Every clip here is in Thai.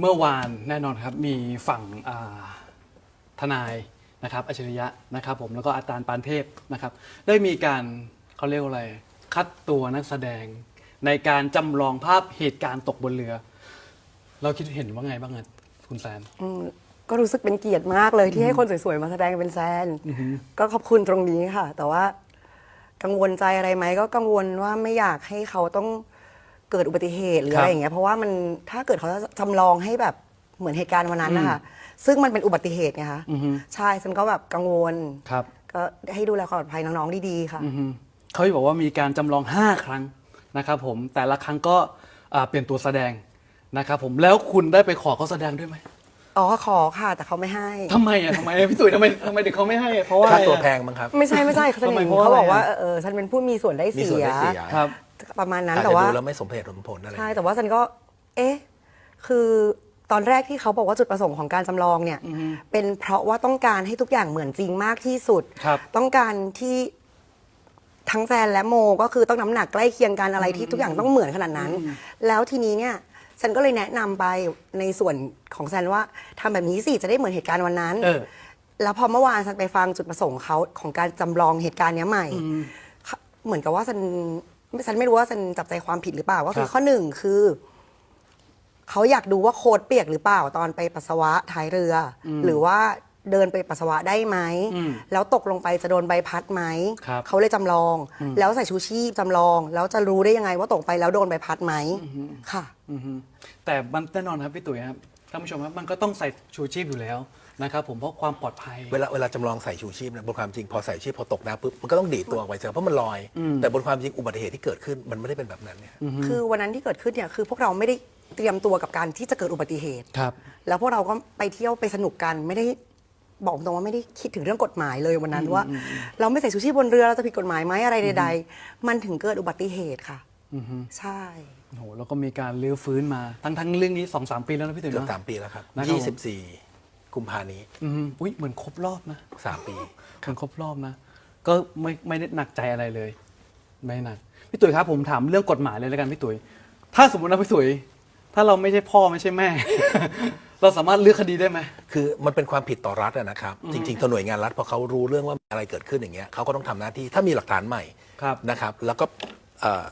เมื่อวานแน่นอนครับมีฝั่งอ่าทนายนะครับอัจฉริยะนะครับผมแล้วก็อาจารย์ปานเทพนะครับได้มีการเขาเรียกว่าอะไร คัดตัวนักแสดง ในการจำลองภาพเหตุการณ์ตกบนเรือ เราคิดเห็นว่าไงบ้างอะคุณแซน อืมก็รู้สึกเป็นเกียรติมากเลยที่ให้คนสวยๆมาแสดงเป็นแซน ก็ขอบคุณตรงนี้ค่ะ แต่ว่ากังวลใจอะไรไหมก็กังวลว่าไม่อยากให้เขาต้อง เกิดอุบัติเหตุหรือครับอะไรอย่างเงี้ยเพราะว่ามันถ้าเกิดเขาจะจำลองให้แบบเหมือนเหตุการณ์วันนั้นนะคะซึ่งมันเป็นอุบัติเหตุไงคะอือฮึ ใช่ฉันก็แบบกังวล ครับ ก็ให้ดูแลความปลอดภัยน้องๆดีๆค่ะ อือฮึเขาบอกว่ามีการจำลอง 5 ครั้งนะครับผมแต่ละครั้งก็อ่าเปลี่ยนตัวแสดงนะครับผมแล้วคุณได้ไปขอเขาแสดงด้วยไหมอ๋อขอค่ะ แต่เขาไม่ให้ ทำไมอะทำไมอะพี่ตุ๋ยทำไมทำไมถึงเขาไม่ให้อะเพราะว่าค่าตัวอะไรแพอะ งมั้งครับ ไม่ใช่ไม่ใช่เขาจะทำไมหนึ่งเพราะว่าเขาบอกว่าอะไรอะเออฉันเป็นผู้มีส่วนได้มีเสีส่วนยได้เสีย ครับ ประมาณนั้นอาจแต่จะว่า ดูแล้วไม่สมเหตุสมผลอะไร ใช่ แต่ว่าฉันก็ เอ๊ะ คือตอนแรกที่เขาบอกว่าจุดประสงค์ของการจำลองเนี่ย เป็นเพราะว่าต้องการให้ทุกอย่างเหมือนจริงมากที่สุด ครับ ต้องการที่ทั้งแซนและโมก็คือต้องน้ำหนักใกล้เคียงกันอะไรที่ทุกอย่างต้องเหมือนขนาดนั้น แล้วทีนี้เนี่ยฉันก็เลยแนะนำไปในส่วนของแซนว่าทำแบบนี้สิจะได้เหมือนเหตุการณ์วันนั้น เออ แล้วพอเมื่อวานฉันไปฟังจุดประสงค์เขาของการจำลองเหตุการณ์เนี้ยใหม่ เหมือนกับว่าฉัน ฉันไม่รู้ว่าฉันจับใจความผิดหรือเปล่าก็คืคอรับ ข้อหนึ่งคือ เขาอยากดูว่าโค้ดเปียกหรือเปล่าตอนไปปัสสาวะท้ายเรืออหรือว่าเดินไปปัสสาวะได้ไหม อืมแล้วตกลงไปจะโดนใบพัดไหม ครับ เขาเลยจำลอง แล้วใส่ชูชีพจำลอง แล้วจะรู้ได้ยังไงว่าตกไปแล้วโดนใบพัดไหมค่ะ อือฮึแต่มันแน่นอนครับพี่ตุ๋ยครับท่านผู้ชมครับมันก็ต้องใส่ชูชีพอยู่แล้ว นะครับผมเพราะความปลอดภัย เวลาเวลาจำลองใส่ชูชีพเนี่ยบนความจริงพอใส่ชูชีพพอตกน้ำปุ๊บมันก็ต้องดีดตัวออกไปเสียเพราะมันลอย แต่บนความจริงอุบัติเหตุที่เกิดขึ้นมันไม่ได้เป็นแบบนั้นเนี่ยคือวันนั้นที่เกิดขึ้นเนี่ยคือพวกเราไม่ได้เตรียมตัวกับการที่จะเกิดอุบัติเหตุ ครับ แล้วพวกเราก็ไปเที่ยวไปสนุกกันไม่ได้บอกตรงว่าไม่ได้คิดถึงเรื่องกฎหมายเลยวันนั้นว่า เราไม่ใส่ชูชีพบนเรือเราจะผิดกฎหมายไหมอะไรใด ๆ มันถึงเกิดอุบัติเหตุค่ะอือฮึใช่ โอ้โหแล้วก็มีการลื้อฟื้นมาทั้งทั้งเรื่องนี้สองสามปีแล้วนะพี่ตุ๋ยเกือบเนาะสามปีแล้วครับนะครับยี่สิบสี่ กุมภานี้ อืมอุ้ยเหมือนครบรอบนะสามปี เหมือนครบรอบนะ ก็ไม่ไม่ได้หนักใจอะไรเลย ไม่หนัก พี่ตุ๋ยครับผมถามเรื่องกฎหมายเลยแล้วกันพี่ตุ๋ย ถ้าสมมตินะพี่ตุ๋ย ถ้าเราไม่ใช่พ่อไม่ใช่แม่ เราสามารถเลือกคดีได้ไหม คือมันเป็นความผิดต่อรัฐอะนะครับ จริงๆตัวหน่วยงานรัฐพอเขารู้เรื่องว่าอะไรเกิดขึ้นอย่างเงี้ยเขาก็ต้องทำหน้าที่ถ้ามีหลักฐานใหม่ครับนะครับ แล้วก็เอ่อ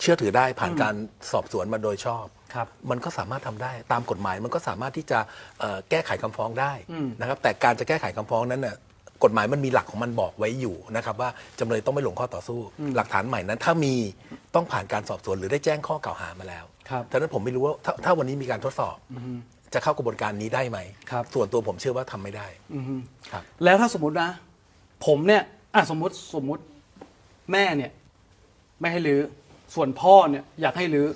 เชื่อถือได้ผ่านการสอบสวนมาโดยชอบครับ มันก็สามารถทำได้ตามกฎหมายมันก็สามารถที่จะเอ่อแก้ไขคำฟ้องได้อืมนะครับแต่การจะแก้ไขคำฟ้องนั้นน่ะกฎหมายมันมีหลักของมันบอกไว้อยู่นะครับว่าจำเลยต้องไม่หลงข้อต่อสู้ หลักฐานใหม่นั้น ถ้ามีต้องผ่านการสอบสวนหรือได้แจ้งข้อกล่าวหามาแล้วครับฉะนั้นผมไม่รู้ว่าถ้าถ้าวันนี้มีการทดสอบ จะเข้ากระบวนการนี้ได้ไหมครับส่วนตัวผมเชื่อว่าทำไม่ได้อือฮึครับแล้วถ้าสมมตินะ ผมเนี่ยอะสมมติสมมติแม่เนี่ย ไม่ให้รื้อส่วนพ่อเนี่ยอยากให้รื้อ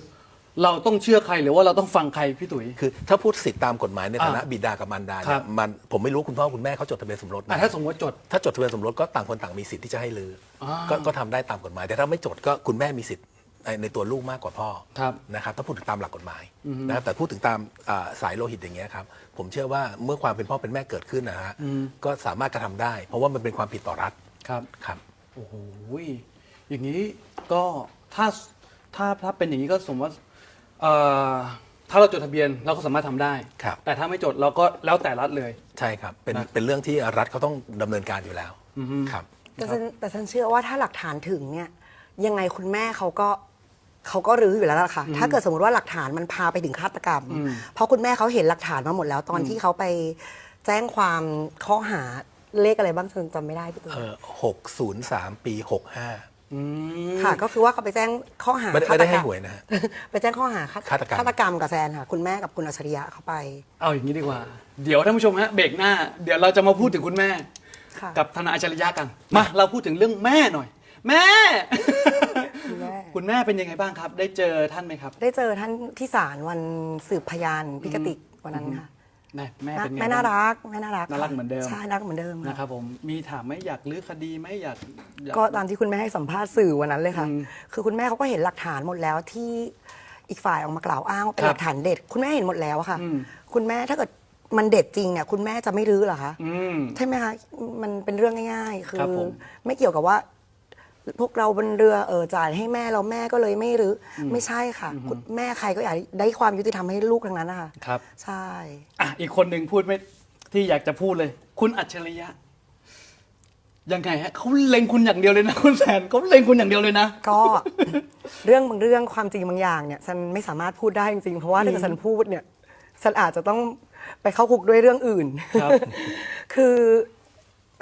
เราต้องเชื่อใครหรือว่าเราต้องฟังใครพี่ตุ๋ย คือถ้าพูดสิทธิตามกฎหมายในฐานะอ่าบิดากับมารดาครัเนี่ยบ มันผมไม่รู้คุณพ่อคุณแม่เขาจดทะเบียนสมรสไหมอะถ้าสมมติจด ถ้าจดทะเบียนสมรสก็ต่างคนต่างมีสิทธิ์ที่จะให้ลือออก็ก็ทำได้ตามกฎหมาย แต่ถ้าไม่จดก็คุณแม่มีสิทธิ์ในในตัวลูกมากกว่าพ่อครับนะครับถ้าพูดถึงตามหลักกฎหมายนะครับแต่พูดถึงตามอ่าสายโลหิตอย่างเงี้ยครับผมเชื่อว่าเมื่อความเป็นพ่อเป็นแม่เกิดขึ้นนะฮะก็สามารถกระทำได้ เพราะว่ามันเป็นความผิดต่อรัฐครับ ครับ โอ้โหอย่างนี้ก็ถ้าถ้าถ้าเป็นอย่างนี้ก็สมมติว่า เอ่อถ้าเราจดทะเบียนเราก็สามารถทำได้ ครับ แต่ถ้าไม่จดเราก็แล้วแต่รัฐเลย ใช่ครับ เป็นนะเป็นเรื่องที่รัฐเขาต้องดำเนินการอยู่แล้วครับ แต่ฉันแต่ฉันเชื่อว่าถ้าหลักฐานถึงเนี่ย ยังไงคุณแม่เขาก็เขาก็รื้ออยู่แล้วล่ะค่ะ ถ้าเกิดสมมติว่าหลักฐานมันพาไปถึงฆาตกรรม เพราะคุณแม่เขาเห็นหลักฐานมาหมดแล้วตอนที่เขาไปแจ้งความข้อหาเลขอะไรบ้างฉันจำไม่ได้พี่ตุ้ยเออหกศูนย์สามปีหกห้า อืม ค่ะ ก็คือว่าเขาไปแจ้งข้อหาไม่ได้ไม่ได้ฆาตกรให้รมหวยนะฮะ ไปแจ้งข้อหาฆฆาตกรรม ฆาตกรรมกับแซนค่ะ คุณแม่กับคุณอัจฉริยะเขาไปเอาอย่างนี้ดีกว่า เดี๋ยวท่านผู้ชมฮะเบรกหน้า เดี๋ยวเราจะมาพูดถึงคุณแม่ ค่ะกับธนาอัจฉริยะกัน มาเราพูดถึงเรื่องแม่หน่อย แม่ คุณแม่ คุณแม่เป็นยังไงบ้างครับ ได้เจอท่านไหมครับ ได้เจอท่านที่ศาลวันสืบพยานพิกติกวันนั้นค่ะ แม่แม่เป็นไงแม่น่าบ้งรักแม่น่ารักน่ารักค่ะเหมือนเดิมใช่น่ารักเหมือนเดิมค่ะนะครับผมมีถามไหมอยากลื้อคดีไหมอยากอยาก็ตามที่คุณแม่ให้สัมภาษณ์สื่อวันนั้นเลยค่ะอืมคือคุณแม่เขาก็เห็นหลักฐานหมดแล้วที่อีกฝ่ายออกมากล่าวอ้างว่าเป็นครับหลักฐานเด็ด คุณแม่เห็นหมดแล้วอะค่ะอืมคุณแม่ถ้าเกิดมันเด็ดจริงเนี่ยคุณแม่จะไม่รื้อเหรอคะอืมใช่ไหมคะมันเป็นเรื่องง่าย ๆ คืครัอบผมไม่เกี่ยวกับว่า พวกเราบนเรือเออจ่ายให้แม่เราแม่ก็เลยไม่รื้ออไม่ใช่ค่ะคุณแม่ใครก็อยากได้ความยุติธรรมให้ลูกทั้งนั้นนะคะครับ ใช่ อะอีกคนหนึ่งพูดไม่ที่อยากจะพูดเลย คุณอัจฉริยะ ยังไงฮะเขาเล็งคุณอย่างเดียวเลยนะ คุณแซนเขาเล็งคุณอย่างเดียวเลยนะ ก็ เรื่องบางเรื่องความจริงบางอย่างเนี่ยฉันไม่สามารถพูดได้จริงๆเพราะว่าถ้าเกิดฉันพูดเนี่ยฉันอาจจะต้องไปเข้าคุกด้วยเรื่องอื่น ครับ คือ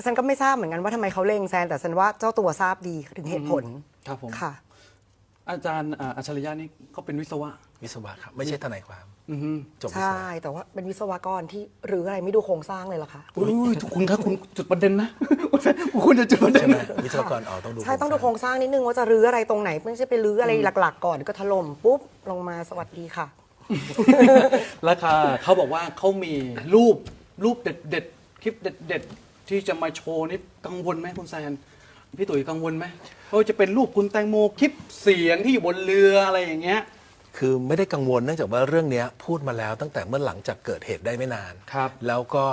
ฉันก็ไม่ทราบเหมือนกันว่าทำไมเขาเล็งแซน แต่ฉันว่าเจ้าตัวทราบดีถึงเหตุผลครับผม ค่ะ อาจารย์อ่าอัจฉริยะนี่เขาเป็นวิศวะ วิศวะครับ ไม่ใช่ทนายความอือฮึ จบวิศใช่ วะแต่ว่าเป็นวิศวกรที่หรืออะไรไม่ดูโครงสร้างเลยเหรอคะ อุ้ยทุกคุณครับคุณจุดประเด็นนะ คุณจะจุดประเด็นใช่ไหมนะวิศวกรอ๋อต้องดูใช่ต้องดูโครงสร้างนิดนึงว่าจะรื้ออะไรตรงไหนไม่ใช่ไปรื้ออะไรหลัก ๆ ก่อนก็ถล่มปุ๊บลงมาสวัสดีค่ะ ราคาเขาบอกว่าเขามีรูปรูปเด็ดเด็ดๆคลิปเด็ดเด็ดๆ ที่จะมาโชว์นี่กังวลไหมคุณแซนพี่ตุ๋ยกังวลไหมว่าจะเป็นรูปคุณแตงโมคลิปเสียงที่อยู่บนเรืออะไรอย่างเงี้ย คือไม่ได้กังวลเนื่องจากว่าเรื่องเนี้ยพูดมาแล้วตั้งแต่เมื่อหลังจากเกิดเหตุได้ไม่นาน ครับ แล้วก็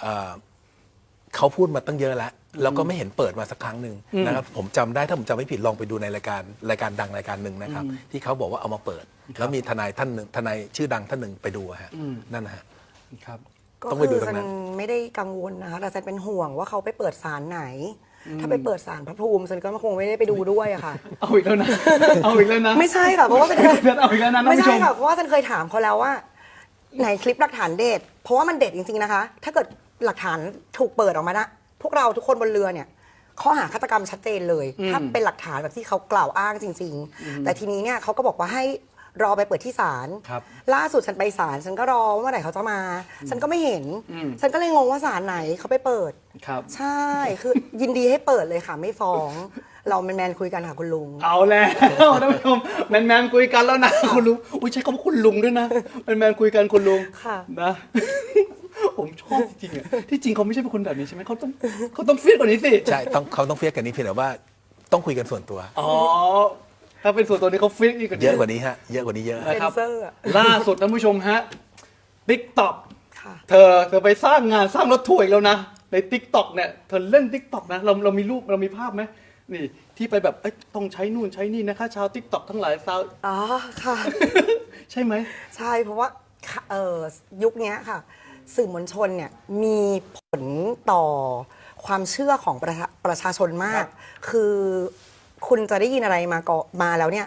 เอ่อเขาพูดมาตั้งเยอะแล้วแล้วก็ไม่เห็นเปิดมาสักครั้งหนึ่งนะครับผมจำได้ถ้าผมจำไม่ผิดลองไปดูในรายการรายการดังรายการหนึ่งนะครับ ที่เขาบอกว่าเอามาเปิด แล้วมีทนายท่านหนึ่งทนายชื่อดังท่านหนึ่งไปดูอะฮะนั่นนะฮะ ครับ ก็ต้องไปคืดูอตรงฉันนั้นไม่ได้กังวลนะคะแต่ฉันเป็นห่วงว่าเขาไปเปิดศาลไหน ถ้าไปเปิดศาลพระภูมิฉันก็คงไม่ได้ไปดูด้วยอะค่ะ เอาอีกแล้วนะ เอาอีกแล้วนะ ไม่ใช่ค่ะเพราะว่าฉันเคยเอาอีกแล้วนะท่านไม่ผู้ชใช่มค่ะเพราะว่าฉันเคยถามเขาแล้วว่าไหนคลิปหลักฐานเด็ดเพราะว่ามันเด็ดจริงๆนะคะ ถ้าเกิดหลักฐานถูกเปิดออกมานะพวกเราทุกคนบนเรือเนี่ยข้อหาฆาตกรรมชัดเจนเลย ถ้าเป็นหลักฐานแบบที่เขากล่าวอ้างจริง ๆ แต่ทีนี้เนี่ยเขาก็บอกว่าให้ รอไปเปิดที่ศาลครับ ล่าสุดฉันไปศาลฉันก็รอว่าเมื่อไหร่เขาจะมา ฉันก็ไม่เห็นฉันก็เลยงงว่าศาลไหนเขาไปเปิด ครับ ใช่ คือ ยินดีให้เปิดเลยค่ะ ไม่ฟ้อง เราแมนๆคุยกันค่ะคุณลุง เอาแล้วท่านผู้ชมแมนแมนๆคุยกันแล้วนะคุณลุงอุ้ยใช้คำว่าคุณลุงด้วยนะแมนแมนๆคุยกันคุณลุงค่ะ นะ ผมชอบจริงๆอะที่จริงเขาไม่ใช่เป็นคนแบบนี้ใช่ไหมเขาต้องเขาต้องฟิตกว่านี้สิใช่ต้องเขาต้องเฟียสกันนี้เพียงแต่ว่าต้องคุยกันส่วนตัว อ๋อ ถ้าเป็นส่วนตัวนี้เขาฟิตอีกเยอะกว่านี้ฮะ เยอะกว่านี้เยอะ นะครับ เซ็นเซอร์อะ ล่าสุดท่านผู้ชมฮะติ๊กต็อกค่ะ เธอเธอไปสร้างงานสร้างรถทัวร์อีกแล้วนะ ในติ๊กต็อกเนี่ยเธอเล่นติ๊กต็อกนะเราเรามีรูปเรามีภาพไหมนี่ ที่ไปแบบเอ้ยต้องใช้นู่นใช้นี่นะคะ ชาวติ๊กต็อกทั้งหลายชาว อ๋อค่ะ ใช่ไหม ใช่เพราะว่าค่ะเอ่อยุคเนี้ยค่ะ สื่อมวลชนเนี่ยมีผลต่อความเชื่อของประชาประชาชนมากคือ คุณจะได้ยินอะไรมาก็มาแล้วเนี่ย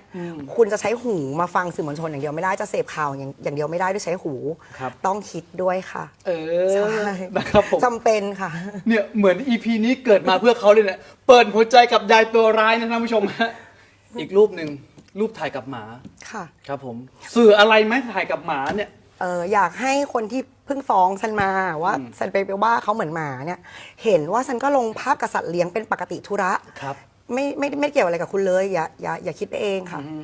คุณจะใช้หูมาฟังสื่อมวลชนอย่างเดียวไม่ได้จะเสพข่าวอย่างอย่างเดียวไม่ได้ด้วยใช้หู ครับ ต้องคิดด้วยค่ะ เอใช่อนะครับผม จำเป็นค่ะ เนี่ยเหมือนอีพีนี้เกิดมาเพื่อเขาเลยเนี่ยเปิดหัวใจกับยายตัวร้ายนะท่านผู้ชมฮะอีกรูปหนึ่งรูปถ่ายกับหมา ค่ะ ครับผม สื่ออะไรไหมถ่ายกับหมาเนี่ย เอออยากให้คนที่เพิ่งฟ้องฉันมาว่าฉันไปไปว่าเขาเหมือนหมาเนี่ย เห็นว่าฉันก็ลงภาพกับสัตว์เลี้ยงเป็นปกติธุระ ครับ ไม่ไม่ไม่เกี่ยวอะไรกับคุณเลย อย่าอย่าอย่าคิดไปเองค่ะ อืม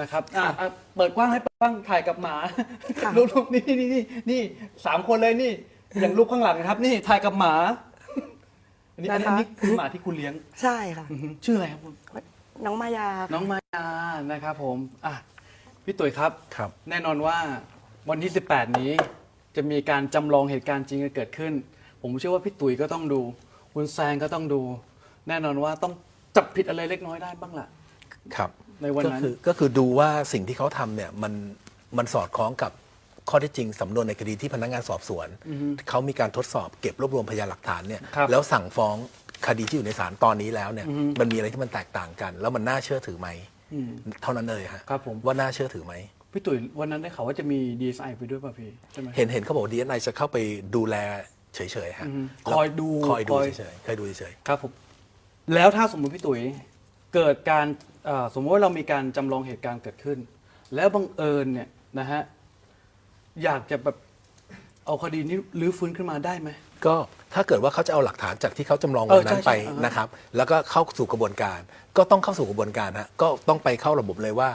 นะครับอะอะเปิดกว้างให้เปิดกว้างถ่ายกับหมาค่ะรูปรูปนี่นี่นี่นี่สามคนเลยนี่ อย่างรูปข้างหลังนะครับ นี่ถ่ายกับหมา อันนี้อันนี้อันนี้คือหมาที่คุณเลี้ยงใช่ค่ะ อือฮึชื่ออะไรครับคุณ น้องมายาน้องมายานะครับผมอะพี่ตุ๋ยครับ ครับ แน่นอนว่าวันที่ 18 นี้จะมีการจำลองเหตุการณ์จริงเกิดขึ้น ผมเชื่อว่าพี่ตุ๋ยก็ต้องดู คุณแซงก็ต้องดู แน่นอนว่าต้อง จับผิดอะไรเล็กน้อยได้บ้างล่ะ ครับในวันนั้นก็คือก็คือดูว่าสิ่งที่เขาทำเนี่ยมันมันสอดคล้องกับข้อเท็จจริงสำนวนในคดีที่พนักงานสอบสวน เขามีการทดสอบเก็บรวบรวมพยานหลักฐานเนี่ยครับแล้วสั่งฟ้องคดีที่อยู่ในศาลตอนนี้แล้วเนี่ยมันมีอะไรที่มันแตกต่างกัน แล้วมันน่าเชื่อถือไหมเท่านั้นเลยฮะครับผม ว่าน่าเชื่อถือไหม พี่ตุ๋ยวันนั้นได้ข่าวว่าจะมีดีไซน์ไปด้วยป่ะพี่ใช่ไหม เห็นเห็นเขาบอกดีเอสไอจะเข้าไปดูแลเฉยๆฮะอืมแล้วคอยดูคอยดูคอย เฉยๆคอยดูเฉย ครับผม แล้วถ้าสมมุติพี่ตุ๋ยเกิดการเอ่อสมมติว่าเรามีการจำลองเหตุการณ์เกิดขึ้น แล้วบังเอิญเนี่ยนะฮะอยากจะแบบเอาคดีนี้รื้อฟื้นขึ้นมาได้ไหมๆก็ถ้าเกิดว่าเขาจะเอาหลักฐานจากที่เขาจำลองเอวัอนนั้นใช่ไปใช่อ่าฮะนะครับ แล้วก็เข้าสู่กระบวนการ ก็ต้องเข้าสู่กระบวนการฮะก็ต้องไปเข้าระบบเลยว่า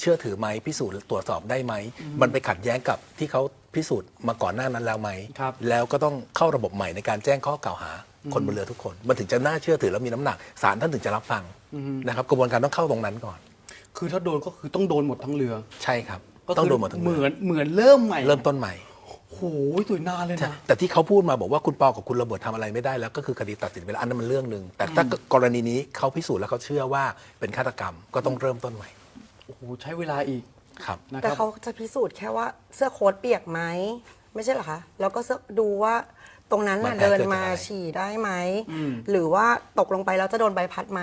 เชื่อถือไหมพิสูจน์ตรวจสอบได้ไหม มันไปขัดแย้งกับที่เขาพิสูจน์มาก่อนหน้านั้นแล้วไหม ครับ แล้วก็ต้องเข้าระบบใหม่ในการแจ้งข้อกล่าวหา คนบนเรือทุกคน มันถึงจะน่าเชื่อถือแล้วมีน้ำหนักศาลท่านถึงจะรับฟังนะครับกระบวนการต้องเข้าตรงนั้นก่อน คือถ้าโดนก็คือต้องโดนหมดทั้งเรือใช่ครับ ก็ต้องคืดูหมดทั้งเหเรืมืออนเหมือนเริ่มใหม่เริ่มต้นใหม่โหโหตุ๋ยนานเลยนะ แต่ที่เขาพูดมาบอกว่าคุณปอกับคุณระเบิดทำอะไรไม่ได้แล้วก็คือคดีตัดสินไปแล้วอันนั้นมันเรื่องหนึ่งแต่ถ้ากรณีนี้เขาพิสูจน์แล้วเขาเชื่อว่าเป็นฆาตกรรมก็ต้องเริ่มต้นใหม่โอ้โหใช้เวลาอีกครับ นะคแต่รับ เขาจะพิสูจน์แค่ว่าเสื้อโค้ทเปียกไหมไม่ใช่เหรอคะ แล้วก็เสื้อดูว่า ตรงนั้นน่ะมันแพ้เดินเกิดจากมาอะไร ฉี่ได้ไหมอืมหรือว่าตกลงไปแล้วจะโดนใบพัดไหม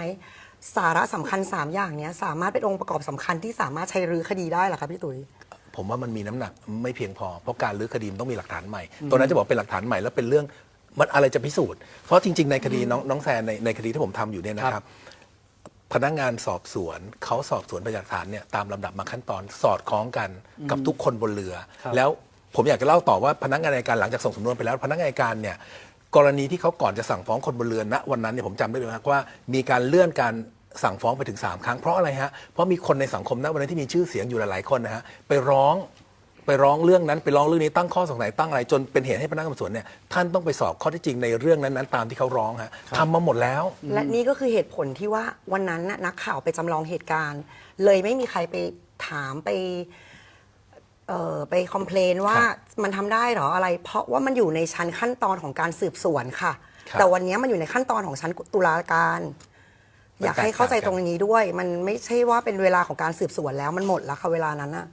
สาระสำคัญ 3 อย่างเนี้ยสามารถเป็นองค์ประกอบสำคัญที่สามารถใช้รื้อคดีได้เหรอคะพี่ตุ๋ย ผมว่ามันมีน้ำหนักไม่เพียงพอ เพราะการรื้อคดีมันต้องมีหลักฐานใหม่ ตัวนั้นจะบอกเป็นหลักฐานใหม่แล้วเป็นเรื่องมันอะไรจะพิสูจน์ เพราะจริง ๆ ในคดีน้องน้องแซนในในคดีที่ผมทำอยู่เนี่ยนะคครัรับบพนักงานสอบสวนเขาสอบสวนพยานหลักฐานเนี่ยตามลำดับมาขั้นตอนสอดคล้องกันกับทุกคนบนเรือ ครับ แล้ว ผมอยากจะเล่าต่อว่าพนักงานอัยการหลังจากส่งสำนวนไปแล้วพนักงานอัยการเนี่ยกรณีที่เขาก่อนจะสั่งฟ้องคนบนเรือณวันนั้นเนี่ยผมจำได้เลยนะว่ามีการเลื่อนการสั่งฟ้องไปถึง 3 ครั้งเพราะอะไรฮะเพราะมีคนในสังคมณวันนั้นที่มีชื่อเสียงอยู่หลายๆคนนะฮะไปร้องไปร้องเรื่องนั้นไปร้องเรื่องนี้ตั้งข้อสงสัยตั้งอะไร จนเป็นเหตุให้พนักงานสอบสวนเนี่ยท่านต้องไปสอบข้อเท็จจริงในเรื่องนั้นๆตามที่เขาร้องฮะทำมาหมดแล้ว และนี่ก็คือเหตุผลที่ว่าวันนั้นน่ะนักข่าวไปจำลองเหตุการณ์ เลยไม่มีใครไปถามไป เอ่อไปคอมเพลนว่าครับมันทำได้เหรออะไร เพราะว่ามันอยู่ในชั้นขั้นตอนของการสืบสวนค่ะ ครับแต่วันนี้มันอยู่ในขั้นตอนของชั้นตุลาการ มันอยากให้เข้าใจตรงนี้ด้วย มันไม่ใช่ว่าเป็นเวลาของการสืบสวนแล้วมันหมดแล้วค่ะเวลานั้นน่ะ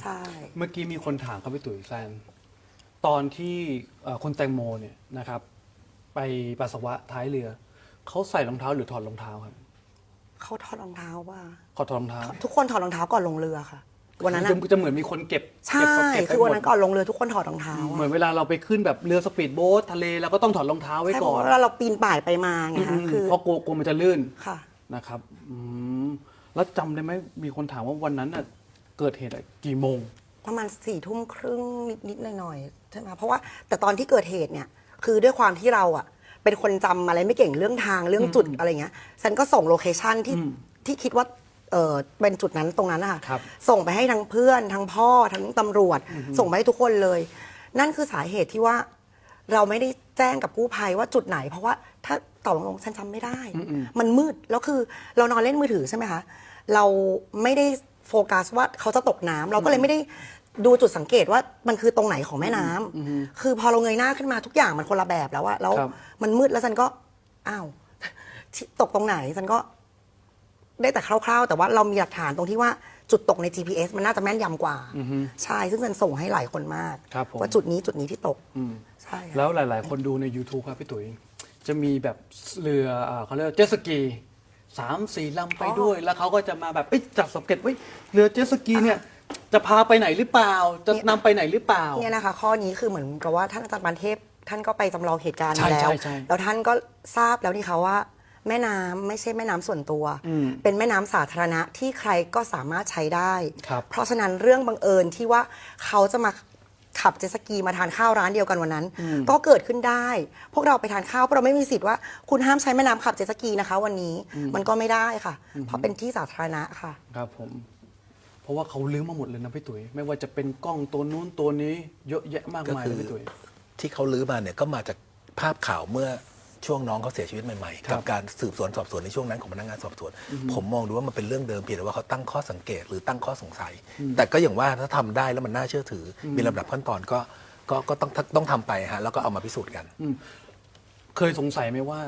ใช่ เมื่อกี้มีคนถามครับพี่ตุ๋ยแซนตอนที่เอ่อคุณแตงโมเนี่ยนะครับ ไปปัสสาวะท้ายเรือ เขาใส่รองเท้าหรือถอดรองเท้าครับเขาถอดรองเท้าว่า ขอถอดรองเท้า ทุกคนถอดรองเท้าก่อนลงเรือค่ะ วันนั้นจะน่ะจะเหมือนมีคนเก็บใช่ เก็บเก็บไปคือวันนั้นหมดก่อนลงเรือทุกคนถอดรองเท้าเหมืออะนเวลาเราไปขึ้นแบบเรือสปีดโบ๊ททะเลเราก็ต้องถอดรองเท้าไว้ใช่เพก่อนราะว่าเราปีนป่ายไปมาไงคะมคือเพราะกลัวกลัวมันจะลื่นค่ะ นะครับอืมแล้วจำได้ไหมมีคนถามว่าวันนั้นน่ะเกิดเหตุอะกี่โมง ประมาณสี่ทุ่มครึ่งนิดๆหน่อยๆใช่ไหมเพราะว่าแต่ตอนที่เกิดเหตุเนี่ย คือด้วยความที่เราอะเป็นคนจำอะไรไม่เก่งเรื่องทางเรื่องจุดอะไรเงี้ยฉันก็ส่งโลเคชันที่ที่คิดว่า เออเป็นจุดนั้นตรงนั้นนะคะครับส่งไปให้ทั้งเพื่อนทั้งพ่อทั้งตำรวจ ส่งไปให้ทุกคนเลย นั่นคือสาเหตุที่ว่า เราไม่ได้แจ้งกับกู้ภัยว่าจุดไหน เพราะว่าถ้าตอบตรงๆฉันจำไม่ได้มันมืดแล้วคือเรานอนเล่นมือถือใช่ไหมคะเราไม่ได้โฟกัสว่าเขาจะตกน้ำเราก็เลยไม่ได้ดูจุดสังเกตว่ามันคือตรงไหนของแม่น้ำคือพอเราเงยหน้าขึ้นมาทุกอย่างมันคนละแบบแล้วอะแล้วครับ มันมืดแล้วฉันก็อ้าวที่ตกตรงไหนฉันก็ ได้แต่คร่าวๆ แต่ว่าเรามีหลักฐานตรงที่ว่าจุดตกใน GPS มันน่าจะแม่นยำกว่าใช่ ซึ่งฉันส่งให้หลายคนมาก ครับผม ว่าจุดนี้จุดนี้ที่ตก อืม ใช่ค่ะแล้วหลาย ๆ คนดูใน YouTube ครับพี่ตุ๋ยจะมีแบบเรืออ่าเขาเรียกว่าเจ็ตสกีสามสี่ลำไปด้วย แล้วเขาก็จะมาแบบเอ้ยจับสังเกตไว้ยเรือเจ็ตสกีเนี่ย จะพาไปไหนหรือเปล่า จะนำไปไหนหรือเปล่า เนี่ยนะคะ ข้อนี้คือเหมือนกับว่าท่านอาจารย์ปานเทพ ท่านก็ไปจำลองเหตุการณ์ใช่มาแล้ว ใช่ใช่ แล้วท่านก็ทราบแล้วนี่คะว่า แม่น้ำไม่ใช่แม่น้ำส่วนตัวเป็นแม่น้ำสาธารณะที่ใครก็สามารถใช้ได้ ครับ เพราะฉะนั้นเรื่องบังเอิญที่ว่าเขาจะมาขับเจ็ตสกีมาทานข้าวร้านเดียวกันวันนั้น ก็เกิดขึ้นได้ พวกเราไปทานข้าวพวกเราไม่มีสิทธิ์ว่าคุณห้ามใช้แม่น้ำขับเจ็ตสกีนะคะ วันนี้มันก็ไม่ได้ค่ะ เพราะเป็นที่สาธารณะค่ะ ครับผม เพราะว่าเขาลื้อมาหมดเลยนะพี่ตุ๋ย ไม่ว่าจะเป็นกล้องตัวนู้นตัวนี้ เยอะแยะมากก็มายคืเลอยพี่ตุ๋ย ที่เขาลื้อมาเนี่ยก็มาจากภาพข่าวเมื่อ ช่วงน้องเขาเสียชีวิตใหม่ๆครักับบการสืบสวนสอบสวนในช่วงนั้นของพนักงานสอบสวน ผมมองดูว่ามันเป็นเรื่องเดิมเพียงแต่ว่าเขาตั้งข้อสังเกตหรือตั้งข้อสงสัย แต่ก็อย่างว่าถ้าทำได้แล้วมันน่าเชื่อถืออมีลำดับขั้นตอนก็ก็ก็ต้องต้องทำไปฮะแล้วก็เอามาพิสูจน์กัน เคยสงสัยไหมว่า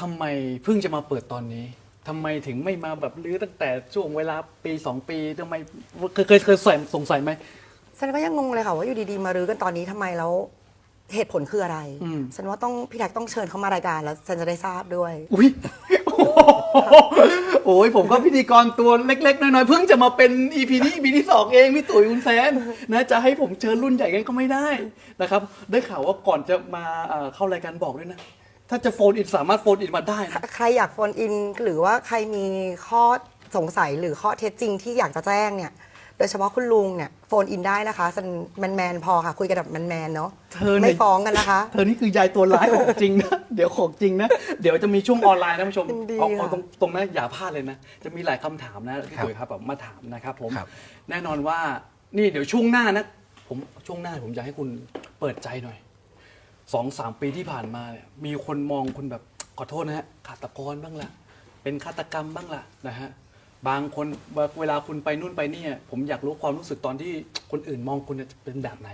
ทำไมเพิ่งจะมาเปิดตอนนี้ทำไมถึงไม่มาแบบลื้อตั้งแต่ช่วงเวลาปีสองปีทำไมเคยเคยเคยสงสัยสงสัยไหมฉันก็ยังงงเลยค่ะว่าอยู่ดีๆมารื้อกันตอนนี้ทำไมแล้ว เหตุผลคืออะไรอืมฉันว่าต้องพี่แท็กต้องเชิญเขามารายการแล้วฉันจะได้ทราบด้วย อุ้ยโอ้ยผมก็พิธีกรตัวเล็ก ๆ น้อยๆเพิ่งจะมาเป็น EP นี้ EP ที่สองเองพี่ตุ๋ยคุณแซนนะจะให้ผมเชิญรุ่นใหญ่กันก็ไม่ได้นะครับ ได้ข่าวว่าก่อนจะมาเอ่อเข้ารายการบอกด้วยนะถ้าจะโฟนอินสามารถโฟนอินมาได้นะใครอยากโฟนอินหรือว่าใครมีข้อสงสัยหรือข้อเท็จจริงที่อยากจะแจ้งเนี่ย โดยเฉพาะคุณลุงเนี่ยโฟนอินได้นะคะสันแมนแมนๆพอค่ะ คุยกันแบบแมนแมนๆเนาะเธอเนี่ยไม่ฟ้องกันนะคะ เธอนี่คือยายตัวร้ายของจริงนะ เดี๋ยวของจริงนะ เดี๋ยวจะมีช่วงออนไลน์นะท่านผู้ชมยินดีเอาเอาค่ะตรงตรงนั้นอย่าพลาดเลยนะ จะมีหลายคำถามนะพี่ครับตุ๋ยครับแบบมาถามนะครับผม ครับ แน่นอนว่านี่เดี๋ยวช่วงหน้านะ ผมช่วงหน้าผมอยากให้คุณเปิดใจหน่อยสองสามปีที่ผ่านมาเนี่ยมีคนมองคุณแบบขอโทษนะฮะฆาตกรบ้างละเป็นฆาตกรรมบ้างละนะฮะ บางคนเวลาคุณไปนู่นไปนี่ผมอยากรู้ความรู้สึกตอนที่คนอื่นมองคุณเนี่ยเป็นแบบไหน